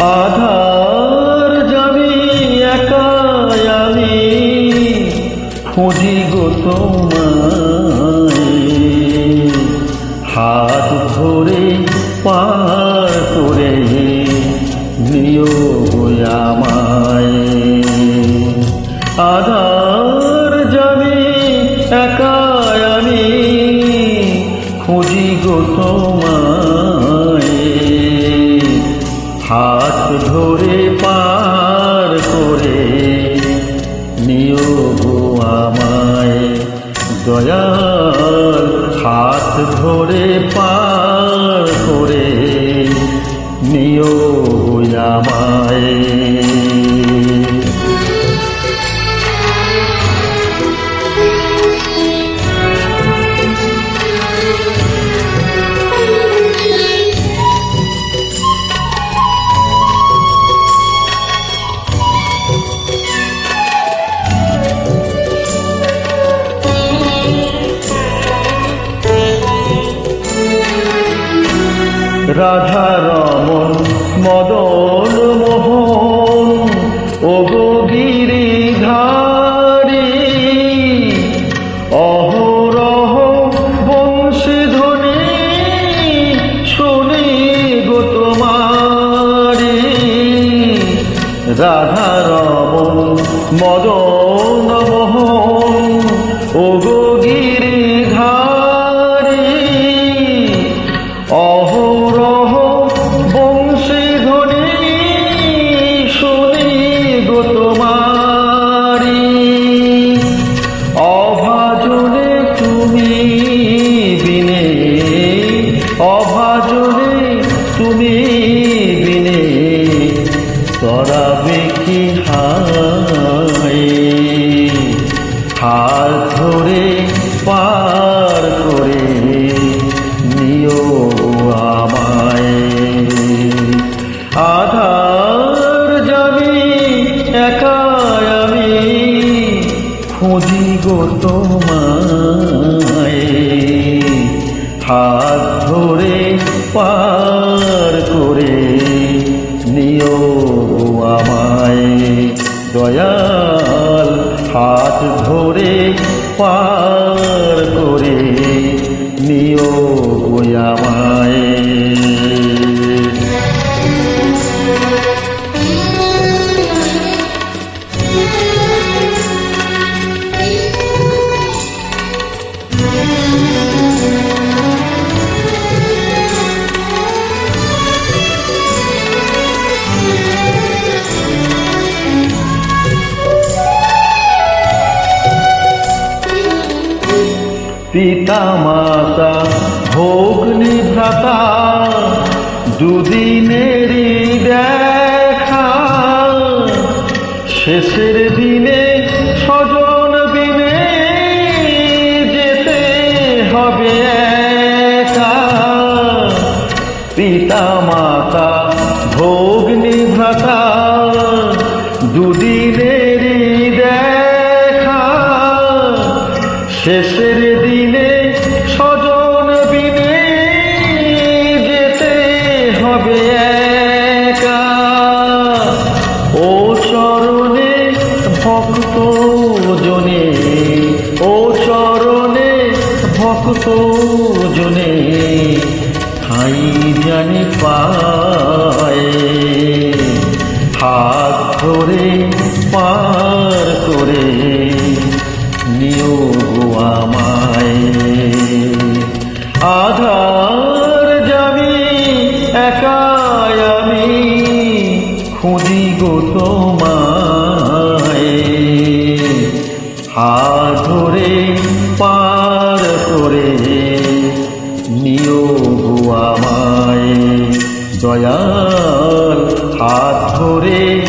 আধার একাই আমি খুঁজি গো তোমায়। হাত ধরে পার করে নিয়োগ আমায়। আধার দয়াল হাত ধরে পার করে নিও আমায়। রাধা রমন, মদন মোহন, ও গো গিরিধারী। অহরহ বংশীধ্বনি শুনি গো তোমারি। রাধা রমন, মদন তরাবে কি হায়? হাত ধরে পার করে নিও আমায়। আধার যাবি, একাই আমি খুঁজি গো তোমায়। হাত ধরে পার করে দয়াল হাত ধরে পার করে পিতা মাতা ভগ্নি ভ্রাতা দুদিনেরই দেখা। শেষের দিনে স্বজন বিনে যেতে হবে একা। পিতা মাতা শেষের দিনে স্বজন বিনে যেতে হবে একা। ও চরণে ভক্ত জনে, ও চরণে ভক্ত জনে ঠাই জানি পায়। হাত ধরে পার করে একাই আমি খুঁজি গো তোমায়। হাত ধরে পার করে নিও আমায়। দয়াল হাত ধরে